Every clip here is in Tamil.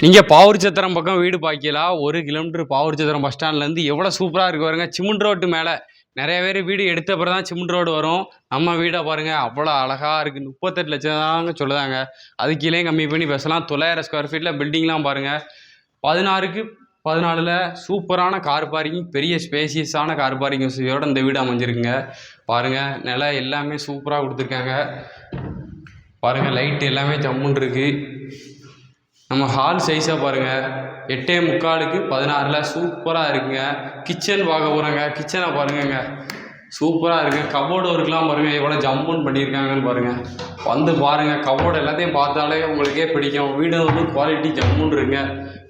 நீங்கள் பாவூர்ச்சத்திரம் பக்கம் வீடு பாய்க்கலாம் ஒரு கிலோமீட்டர் பாவூர்ச்சத்திரம் பஸ் ஸ்டாண்ட்லேருந்து எவ்வளோ சூப்பராக இருக்கு பாருங்க. சிமெண்ட் ரோட்டு மேலே. நிறைய பேர் வீடு எடுத்த பிறகு தான் சிமெண்ட் ரோடு வரும். நம்ம வீடை பாருங்கள் அவ்வளோ அழகாக இருக்குது முப்பத்தெட்டு லட்சம் தாங்க சொல்லுதாங்க. அது கீழே கம்மி பண்ணி பேசலாம். தொள்ளாயிரம் ஸ்கொயர் ஃபீட்டில் பில்டிங்லாம் பாருங்கள் பதினாறுக்கு பதினாலில் சூப்பரான கார் பார்க்கிங் பெரிய ஸ்பேசியஸான கார் பார்க்கிங் வசதியோடு இந்த வீடு அமைஞ்சிருக்குங்க. பாருங்கள் நிலம் எல்லாமே சூப்பராக கொடுத்துருக்காங்க. பாருங்கள் லைட் எல்லாமே ஜம்முன் இருக்குது நம்ம ஹால் சைஸாக பாருங்கள் எட்டே முக்காலுக்கு பதினாறில் சூப்பராக இருக்குங்க. கிச்சன் பார்க்க போகிறோங்க கிச்சனை பாருங்கங்க. சூப்பராக இருக்குங்க கபோர்டு ஒர்க்லாம் பாருங்கள் எவ்வளோ ஜம்முன்னு பண்ணியிருக்காங்கன்னு பாருங்கள் வந்து பாருங்கள் கபோர்டு எல்லாத்தையும் பார்த்தாலே உங்களுக்கே பிடிக்கும். வீடு வந்து குவாலிட்டி ஜம்முன்னு இருக்குங்க.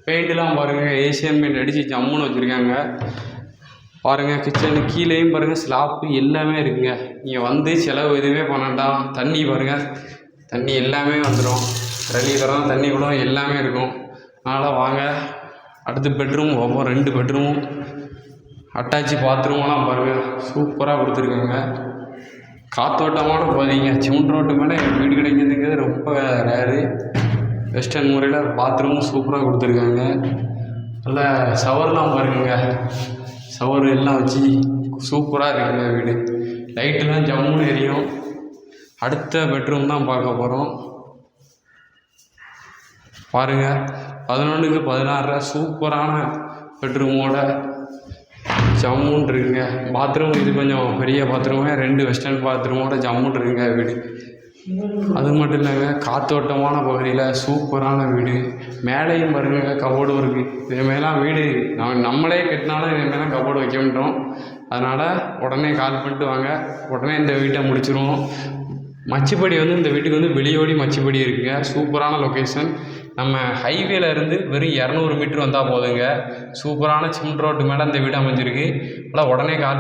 பெயிண்ட்லாம் பாருங்கள் ஏசியன் பெயிண்ட் அடித்து ஜம்முன்னு வச்சுருக்காங்க. பாருங்கள் கிச்சனு கீழேயும் பாருங்கள் ஸ்லாப்பு எல்லாமே இருக்குங்க. நீங்கள் வந்து செலவு எதுவுமே பண்ண வேண்டாம். தண்ணி பாருங்கள் தண்ணி எல்லாமே வந்துடும் ரெகுலராக தண்ணி கூட எல்லாமே இருக்கும். அதனால் வாங்க. அடுத்து பெட்ரூம் ஒவ்வொரு ரெண்டு பெட்ரூமும் அட்டாச்சு பாத்ரூமெல்லாம் பாருங்கள் சூப்பராக கொடுத்துருக்காங்க. காத்தோட்டமான போதீங்க சிமெண்ட் ரோட்டு மேலே வீடு கிடைக்கிறதுங்கிறது ரொம்ப ரேரு வெஸ்டர்ன் முறையில் பாத்ரூமும் சூப்பராக கொடுத்துருக்காங்க. நல்ல ஷவர்லாம் பாருங்க. ஷவர் எல்லாம் வச்சு சூப்பராக இருக்குங்க வீடு. லைட்டெல்லாம் ஜம்முன்னு எரியும். அடுத்த பெட்ரூம் தான் பார்க்க போகிறோம் பாருங்கள் பதினொன்றுக்கு பதினாறில் சூப்பரான பெட்ரூமோட ஜம்முன்னு இருக்குங்க. பாத்ரூம் இது கொஞ்சம் பெரிய பாத்ரூமே ரெண்டு வெஸ்டர்ன் பாத்ரூமோட ஜம்முன்னு இருக்குங்க வீடு. அது மட்டும் இல்லைங்க காத்தோட்டமான பகுதியில் சூப்பரான வீடு. மேலேயும் பாருங்க கபோர்டு இருக்குது இதேமாரிலாம் வீடு நம்ம நம்மளே கட்டினாலும் இதேமாரிலாம் கபோர்டு வைக்க மாட்டோம் அதனால் உடனே கால் பண்ணிட்டு வாங்க. உடனே இந்த வீட்டை முடிச்சிருவோம். மச்சுப்படி வந்து இந்த வீட்டுக்கு வந்து வெளியோடி மச்சுப்படி இருக்குங்க. சூப்பரான லொக்கேஷன் நம்ம ஹைவேல இருந்து வெறும் இரநூறு மீட்ரு வந்தால் போதுங்க. சூப்பரான சிமெண்ட் ரோட்டு மேலே இந்த வீடு அமைஞ்சிருக்கு. நல்லா உடனே கால்